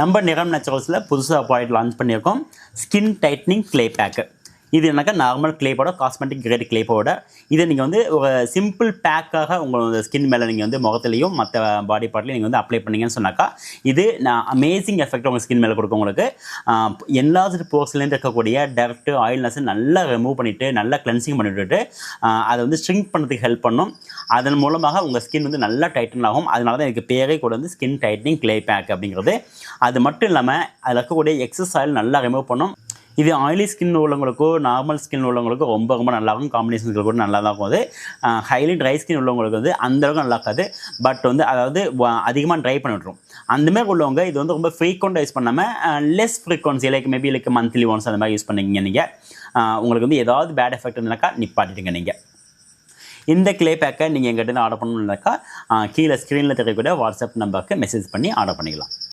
நம்ம நிறம் நேச்சுரல்ஸில் புதுசாக ப்ராடக்ட் லான்ச் பண்ணியிருக்கோம். ஸ்கின் டைட்னிங் கிளே பேக்கு இது என்னக்கா நார்மல் கிளேப்போட காஸ்மெட்டிக் கிரேட் கிளேப்போட இதை நீங்கள் வந்து ஒரு சிம்பிள் பேக்காக உங்களோட ஸ்கின் மேலே நீங்கள் வந்து முகத்துலையும் மற்ற பாடி பார்ட்லையும் நீங்கள் வந்து அப்ளை பண்ணீங்கன்னு சொன்னாக்கா இது நான் அமேசிங் எஃபெக்ட் உங்கள் ஸ்கின் மேலே கொடுக்கும் உங்களுக்கு. எல்லா போர்ஸ்லேருந்து இருக்கக்கூடிய டெரக்ட் ஆயில்னஸ் நல்லா ரிமூவ் பண்ணிவிட்டு நல்லா கிளென்சிங் பண்ணிவிட்டு அதை வந்து ஸ்ட்ரிங்க் பண்ணுறதுக்கு ஹெல்ப் பண்ணும். அதன் மூலமாக உங்கள் ஸ்கின் வந்து நல்லா டைட்டன் ஆகும். அதனால தான் எனக்கு பேரே கூட வந்து ஸ்கின் டைட்னிங் க்ளே பேக் அப்படிங்கிறது. அது மட்டும் இல்லாமல் அதில் இருக்கக்கூடிய எக்ஸஸ் ஆயில் நல்லா ரிமூவ் பண்ணும். இது ஆயிலி ஸ்கின் உள்ளவங்களுக்கோ நார்மல் ஸ்கின் உள்ளவங்களுக்கோ ரொம்ப ரொம்ப நல்லாயிருக்கும் காம்பினேஷன்கள் கூட நல்லா தான் இருக்கும் அது ஹைலி ட்ரை ஸ்கின் உள்ளவங்களுக்கு வந்து அந்தளவுக்கு நல்லா இருக்காது பட் வந்து அதாவது அதிகமாக ட்ரை பண்ணி விட்ரும் அந்தமாதிரி உள்ளவங்க இது வந்து ரொம்ப ஃப்ரீக்வெண்ட்டாக யூஸ் பண்ணாமல் less frequency like maybe like monthly once அந்த மாதிரி யூஸ் பண்ணிக்கிங்க நீங்கள் உங்களுக்கு வந்து ஏதாவது பேட் எஃபெக்ட் இருந்தாக்கா நிப்பாட்டிடுங்க நீங்கள் இந்த க்ளே பேக்கை நீங்கள் எங்கிட்ட ஆர்டர் பண்ணணுன்னாக்கா கீழே ஸ்க்ரீனில் தெரியக்கூடிய வாட்ஸ்அப் நம்பருக்கு மெசேஜ் பண்ணி ஆர்டர் பண்ணிக்கலாம்.